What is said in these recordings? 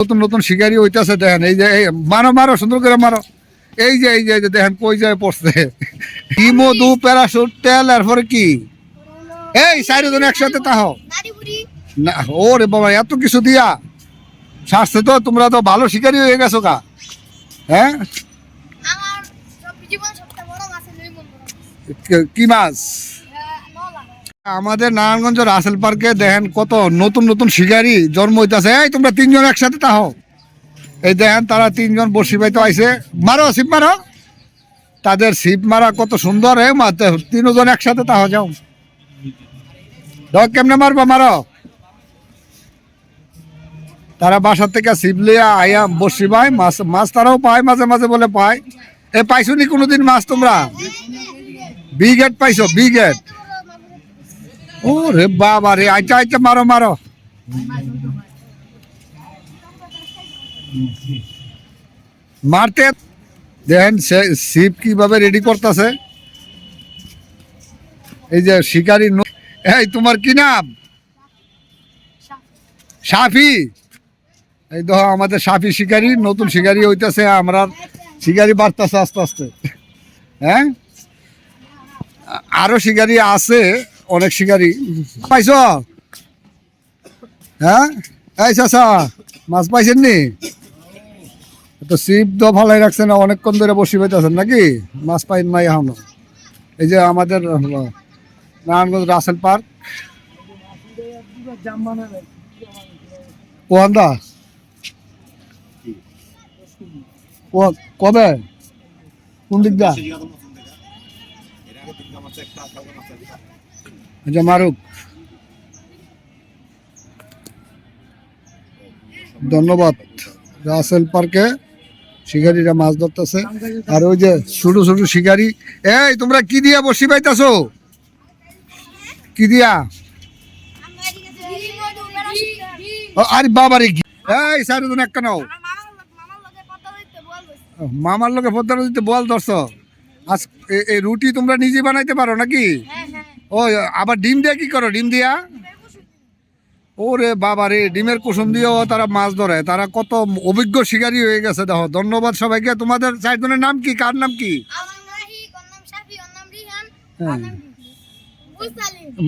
নতুন নতুন শিকারি হইতাছে দেখেন এই যে মারো মারো সুন্দর করে মারো। এই যে এই যে দেখেন কই যায় পড়ছে। কি মধু প্যারাশুট তেল এরপরে কি? এই চারিজন একসাথে তাহ। না ওরে বাবা এত কিছু দিয়া? স্বাস্থ্য তো তোমরা তো ভালো শিকারি হয়ে গেছো কা হ্যাঁ? কি মাছ? আমাদের নারায়ণগঞ্জ রাসেল পার্কে দেখেন কত নতুন নতুন শিকারি জন্ম হইতাছে। এই তোমরা তিনজন একসাথে তাহো। এই দেখেন তারা তিনজন বসি পাইতে আইছে। মারো সিপ মারো। তাদের সিপ মারা কত সুন্দর, হে মারতে তিনজন একসাথে তাহ, যাও। দাও কেমনে মারবা, মারো। তারা বাসার থেকে সিপ লিয়া আয়া বসি পায় মাছ মাছ তারাও পায়, মাঝে মাঝে বলে পায়। এ পাইছো নি কোনোদিন মাছ তোমরা? বি গেট পাইছো, বি গেট। ও রে বাবা রে আচ্ছা আচ্ছা মারো মারো। মারতে, দেখেন সে শিপ কীভাবে রেডি করতেছে। এই যে শিকারি এই তোমার কি নাম? সাফি। এই দেখো, আমাদের সাফি শিকারি, নতুন শিকারি হইতেছে আমরা শিকারি বাড়তেছে আস্তে আস্তে। হ্যাঁ? আরও শিকারি আছে। অনেক শিকারি। পাইছ? হ্যাঁ? এই চাচা, মাছ পাইছেন নি? তো শিব তো ভালাই রাখছে না অনেকক্ষণ ধরে বসে পাইতেছেন নাকি? মাছ পাইন নাই এখনও। এই যে আমাদের, নারায়ণগঞ্জ রাসেল পার্ক। ওহান্দা ও, কবে? কোন দিক দা আচ্ছা মারুক। ধন্যবাদ। রাসেল পার্কে শিকারীরা মাছ ধরতেছে। আর ওই যে ছোট ছোট শিকারি। এই তোমরা কি দিয়া বসি পাইতাছো? কি দিয়া? আরে বাবারে এই সাইরুন একটা নাও। মামার লোকে পদ্মার দিতে বল ধরছ? আজ এই রুটি তোমরা নিজে বানাইতে পারো নাকি? ও আবার ডিম দিয়ে কি করো? ডিম দিয়া? ওরে বাবা রে, ডিমের কুসুম দিয়েও তারা মাছ ধরে। তারা কত অভিজ্ঞ শিকারী হয়ে গেছে, দেখো। ধন্যবাদ সবাইকে। তোমাদের চারজনের নাম কি? কার নাম কি? হ্যাঁ।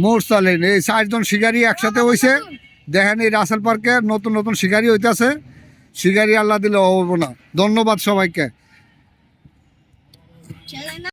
মোরসালিন। এই চারজন শিকারী একসাথে হয়েছে দেখেন এই রাসেল পার্কে নতুন নতুন শিকারী হইতেছে। শিকারী আল্লাহ দিলে হব না। ধন্যবাদ সবাইকে। 原来呢。